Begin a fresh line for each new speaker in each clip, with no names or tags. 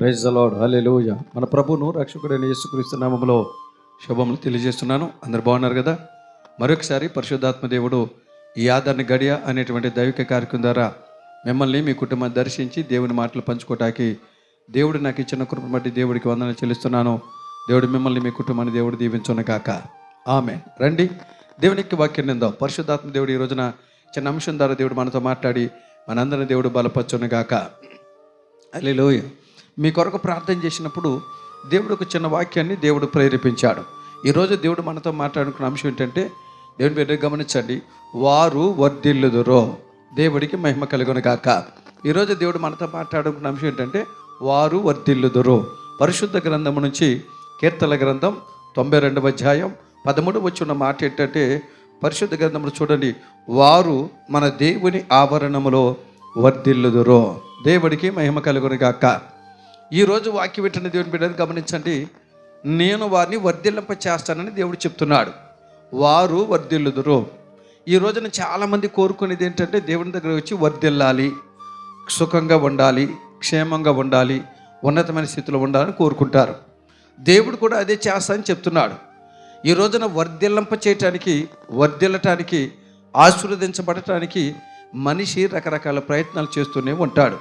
Praise అలాడ్ హల్లెలూయా మన ప్రభును రక్షకుడైన యేసుక్రీస్తు నామంలో శుభములు తెలియజేస్తున్నాను. అందరు బాగున్నారు కదా? మరొకసారి పరిశుద్ధాత్మ దేవుడు ఈ ఆదరణ గడియ అనేటువంటి దైవిక కార్యక్రమం ద్వారా మిమ్మల్ని మీ కుటుంబాన్ని దర్శించి దేవుని మాటలు పంచుకోవటానికి దేవుడు నాకు ఇచ్చిన కృప బట్టి దేవుడికి వందన చెల్లిస్తున్నాను. దేవుడు మిమ్మల్ని మీ కుటుంబాన్ని దేవుడు దీవించును కాక ఆమె రండి దేవునికి వాక్యం నిందాం. పరిశుద్ధాత్మ దేవుడు ఈ రోజున చిన్న అంశం ద్వారా దేవుడు మనతో మాట్లాడి మనందరిని దేవుడు బలపరచును గాక. అల్లెలోయ మీ కొరకు ప్రార్థన చేసినప్పుడు దేవుడు ఒక చిన్న వాక్యాన్ని దేవుడు ప్రేరేపించాడు. ఈరోజు దేవుడు మనతో మాట్లాడుకున్న అంశం ఏంటంటే దేవుని బిడ్డ గమనించండి. వారు వర్ధిల్లుదురో దేవుడికి మహిమ కలుగును గాక ఈరోజు దేవుడు మనతో మాట్లాడుకున్న అంశం ఏంటంటే వారు వర్ధిల్లుదురు. పరిశుద్ధ గ్రంథము నుంచి కీర్తన గ్రంథం తొంభై రెండవ అధ్యాయం పదమూడు వచ్చిన మాట ఏంటంటే పరిశుద్ధ గ్రంథంలో చూడండి. వారు మన దేవుని ఆభరణములో వర్ధిల్లుదురో దేవుడికి మహిమ కలుగును గాక ఈరోజు వాక్యం పెట్టిన దేవుని బిడ్డని గమనించండి. నేను వారిని వర్ధిల్లింప చేస్తానని దేవుడు చెప్తున్నాడు. వారు వర్ధిల్లుదురు. ఈ రోజున చాలామంది కోరుకునేది ఏంటంటే దేవుని దగ్గర వచ్చి వర్ధిల్లాలి సుఖంగా ఉండాలి క్షేమంగా ఉండాలి ఉన్నతమైన స్థితిలో ఉండాలని కోరుకుంటారు. దేవుడు కూడా అదే చేస్తానని చెప్తున్నాడు. ఈ రోజున వర్ధిల్లింప చేయటానికి వర్ధిల్లటానికి ఆశీర్వదించబడటానికి మనిషి రకరకాల ప్రయత్నాలు చేస్తూనే ఉంటాడు.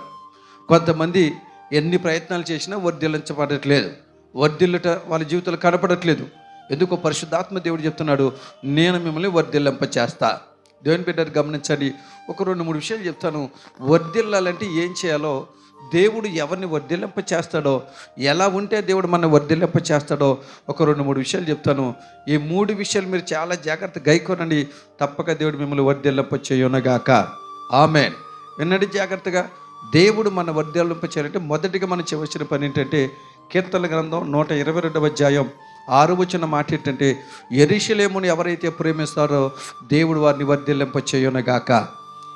కొంతమంది ఎన్ని ప్రయత్నాలు చేసినా వర్ధిల్లించబడట్లేదు. వర్ధిల్లుట వాళ్ళ జీవితంలో కనపడట్లేదు. ఎందుకో పరిశుద్ధాత్మ దేవుడు చెప్తున్నాడు నేను మిమ్మల్ని వర్ధిల్లింప చేస్తా దేవుని బిడ్డలు గమనించండి. ఒక రెండు మూడు విషయాలు చెప్తాను. వర్ధిల్లాలంటే ఏం చేయాలో? దేవుడు ఎవరిని వర్ధిల్లింప చేస్తాడో ఎలా ఉంటే దేవుడు మన వర్ధిల్లింప చేస్తాడో ఒక రెండు మూడు విషయాలు చెప్తాను. ఈ మూడు విషయాలు మీరు చాలా జాగ్రత్త గైకోనండి తప్పక దేవుడు మిమ్మల్ని వర్ధిల్లింప చేయనగాక ఆమెన్. వినండి జాగ్రత్తగా. దేవుడు మన వర్ధిల్లింప చేయాలంటే మొదటిగా మనం చేయవలసిన పని ఏంటంటే కీర్తన గ్రంథం నూట ఇరవై రెండవ అధ్యాయం ఆరు వచ్చిన మాట ఏంటంటే ఎరిశలేముని ఎవరైతే ప్రేమిస్తారో దేవుడు వారిని వర్ధిల్లింప చేయనగాక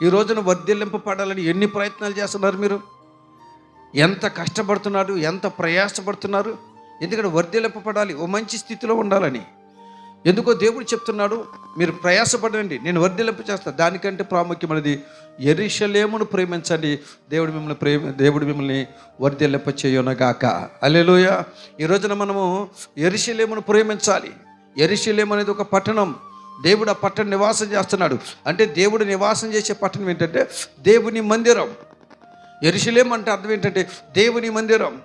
ఈ రోజున వర్ధిల్లింప పడాలని ఎన్ని ప్రయత్నాలు చేస్తున్నారు మీరు? ఎంత కష్టపడుతున్నారు? ఎంత ప్రయాసపడుతున్నారు? ఎందుకంటే వర్ధిల్లింపబడాలి ఓ మంచి స్థితిలో ఉండాలని. ఎందుకో దేవుడు చెప్తున్నాడు మీరు ప్రయాసపడండి నేను వర్ధిలింపు చేస్తాను దానికంటే ప్రాముఖ్యమైనది ఎరిశలేమును ప్రేమించండి దేవుడు మిమ్మల్ని ప్రేమ దేవుడు మిమ్మల్ని వర్ధిలింప చేయనగాక. అల్లెలోయ ఈ రోజున మనము ఎరిశలేమును ప్రేమించాలి. ఎరిశలేము అనేది ఒక పట్టణం. దేవుడు ఆ పట్టణం నివాసం చేస్తున్నాడు. అంటే దేవుడు నివాసం చేసే పట్టణం ఏంటంటే దేవుని మందిరం. ఎరుషలేం అంటే అర్థం ఏంటంటే దేవుని మందిరం.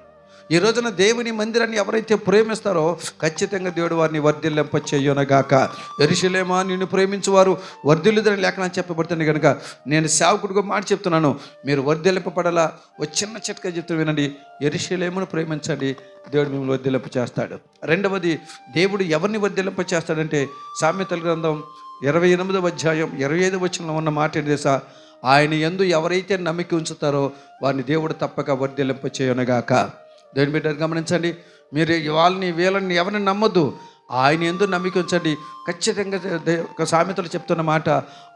ఈ రోజున దేవుని మందిరాన్ని ఎవరైతే ప్రేమిస్తారో ఖచ్చితంగా దేవుడు వారిని వర్ధిల్లింప చేయనగాక. ఎరుషులేమా నిన్ను ప్రేమించువారు వర్ధిల్లుదని లేఖనం చెప్పబడుతుంది కనుక నేను సేవకుడిగా మాట చెప్తున్నాను. మీరు వర్ధిల్లింపబడలా? ఒక చిన్న చిట్కా చెప్తూ వినండి. ఎరుషులేమును ప్రేమించండి. దేవుడు మిమ్మల్ని వర్ధిల్లింప చేస్తాడు. రెండవది దేవుడు ఎవరిని వర్ధిల్లింప చేస్తాడంటే సామెతల గ్రంథం ఇరవై ఎనిమిదవ అధ్యాయం ఇరవై ఐదు వచ్చిన ఉన్న మాట ఏంటి తెలుసా? ఆయన ఎందు ఎవరైతే నమ్మిక ఉంచుతారో వారిని దేవుడు తప్పక వర్ధిల్లింప చేయనగాక. దేవుని బిడ్డలు గమనించండి. మీరు వాళ్ళని వీళ్ళని ఎవరిని నమ్మొద్దు. ఆయన ఎందు నమ్మిక ఉంచండి. ఖచ్చితంగా ఒక సామెతలు చెప్తున్న మాట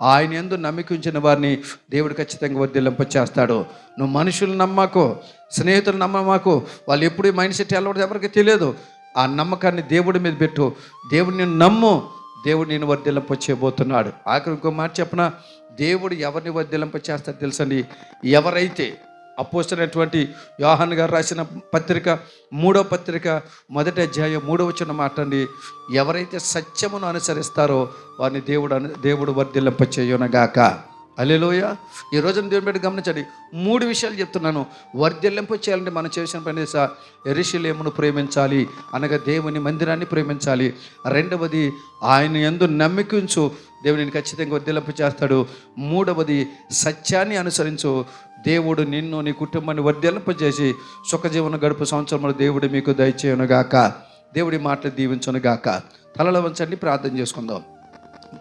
ఆయన ఎందు నమ్మిక ఉంచిన వారిని దేవుడు ఖచ్చితంగా వర్ధిల్లింప చేస్తాడు. నువ్వు మనుషులు నమ్మకు స్నేహితులు నమ్మమాకు వాళ్ళు ఎప్పుడు మైండ్ సెట్ ఎలా ఎవరికి తెలియదు. ఆ నమ్మకాన్ని దేవుడి మీద పెట్టు. దేవుడిని నమ్ము. దేవుడు నేను వర్ధిల్లింప చేయబోతున్నాడు. ఆఖరి ఇంకో మాట చెప్పిన? దేవుడు ఎవరిని వర్ధిల్లింప చేస్తాడు తెలుసండి? ఎవరైతే అపోస్తున్నటువంటి యోహన్ గారు రాసిన పత్రిక మూడో పత్రిక మొదటి అధ్యాయం మూడో వచ్చిన మాట అండి ఎవరైతే సత్యమును అనుసరిస్తారో వారిని దేవుడు దేవుడు వర్ధిల్లింప చేయునగాక అలెలోయ ఈ రోజున దేవుని పెట్టి గమనించండి. మూడు విషయాలు చెప్తున్నాను. వర్ధిల్లింపు చేయాలంటే మనం చేసిన పని సా ఎరిశిలేమును ప్రేమించాలి అనగా దేవుని మందిరాన్ని ప్రేమించాలి. రెండవది ఆయన ఎందు నమ్మికించు దేవుడిని ఖచ్చితంగా వర్ధిల్లింపు చేస్తాడు. మూడవది సత్యాన్ని అనుసరించు. దేవుడు నిన్ను నీ కుటుంబాన్ని వర్ధిల్లింపజేసి సుఖజీవన గడుపు సంవత్సరంలో దేవుడు మీకు దయచేయనుగాక. దేవుడి మాటలు దీవించనుగాక. తలలో వంచండి ప్రార్థన చేసుకుందాం.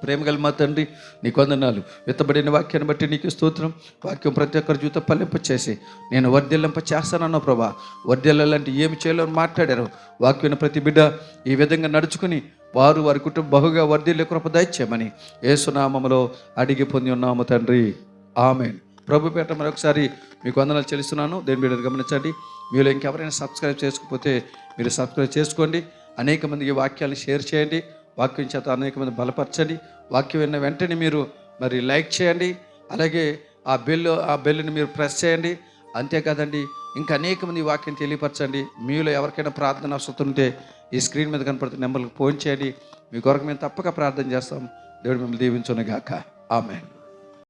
ప్రేమ గల మా తండ్రి నీకు వందనాలు. విత్తబడిన వాక్యాన్ని బట్టి నీకు స్తోత్రం. వాక్యం ప్రతి ఒక్కరి జీవితం పల్లింప చేసి నేను వర్ధిల్లింప చేస్తానన్నావు ప్రభా. వర్ధిల్లాలంటే ఏమి చేయాలని మాట్లాడారు. వాక్యం ప్రతి బిడ్డ ఈ విధంగా నడుచుకుని వారు వారి కుటుంబం బహుగా వర్ధిల్లే కృప దయచేయమని ఏసునామములో అడిగి పొంది ఉన్నాము తండ్రి. ఆమెను. ప్రభు పేట మరొకసారి మీకు వందనాలు చెల్లిస్తున్నాను. దేని మీరు గమనించండి. మీరు ఇంకెవరైనా సబ్స్క్రైబ్ చేసుకోకపోతే మీరు సబ్స్క్రైబ్ చేసుకోండి. అనేక మందికి వాక్యాలు షేర్ చేయండి. వాక్యం చేత అనేక మంది బలపరచండి. వాక్యం విన్న వెంటనే మీరు మరి లైక్ చేయండి. అలాగే ఆ బెల్ ఆ బెల్ని మీరు ప్రెస్ చేయండి. అంతేకాదండి ఇంకా అనేక మంది వాక్యం తెలియపరచండి. మీలో ఎవరికైనా ప్రార్థన అవసరం ఉంటే ఈ స్క్రీన్ మీద కనపడుతున్న నెంబర్కి ఫోన్ చేయండి. మీ కొరకు మేము తప్పక ప్రార్థన చేస్తాం. దేవుడు మిమ్మల్ని దీవించును గాక ఆమె